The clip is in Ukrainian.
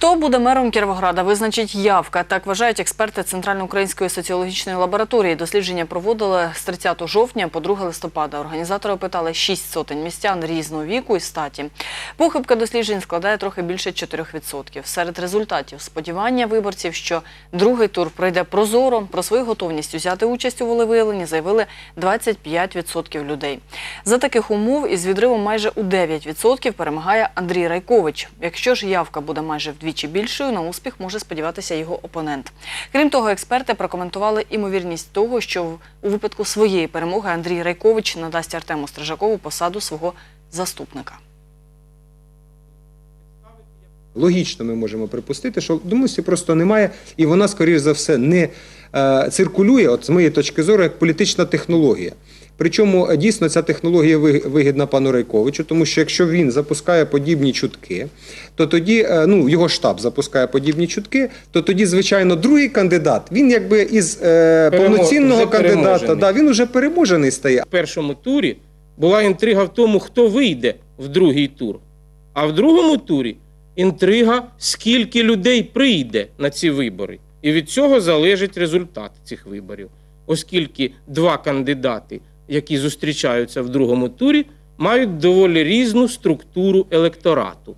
Хто буде мером Кіровограда, визначить явка. Так вважають експерти Центрально-української соціологічної лабораторії. Дослідження проводили з 30 жовтня по 2 листопада. Організатори опитали 6 сотень містян різного віку і статі. Похибка досліджень складає трохи більше 4%. Серед результатів сподівання виборців, що другий тур пройде прозоро. Про свою готовність взяти участь у волевиявленні заявили 25% людей. За таких умов із відривом майже у 9% перемагає Андрій Райкович. Якщо ж явка буде майже вдвічі більшою, на успіх може сподіватися його опонент. Крім того, експерти прокоментували імовірність того, що у випадку своєї перемоги Андрій Райкович надасть Артему Стрижакову посаду свого заступника. Логічно ми можемо припустити, що думності просто немає, і вона, скоріш за все, не е, циркулює, от з моєї точки зору, як політична технологія. Причому е, дійсно ця технологія вигідна пану Райковичу, тому що якщо він запускає подібні чутки, то тоді е, ну його штаб запускає подібні чутки, то тоді, звичайно, другий кандидат він якби із е, повноцінного кандидата, да, він уже переможений стає. В першому турі була інтрига в тому, хто вийде в другий тур. А в другому турі інтрига, скільки людей прийде на ці вибори. І від цього залежить результат цих виборів. Оскільки два кандидати, які зустрічаються в другому турі, мають доволі різну структуру електорату.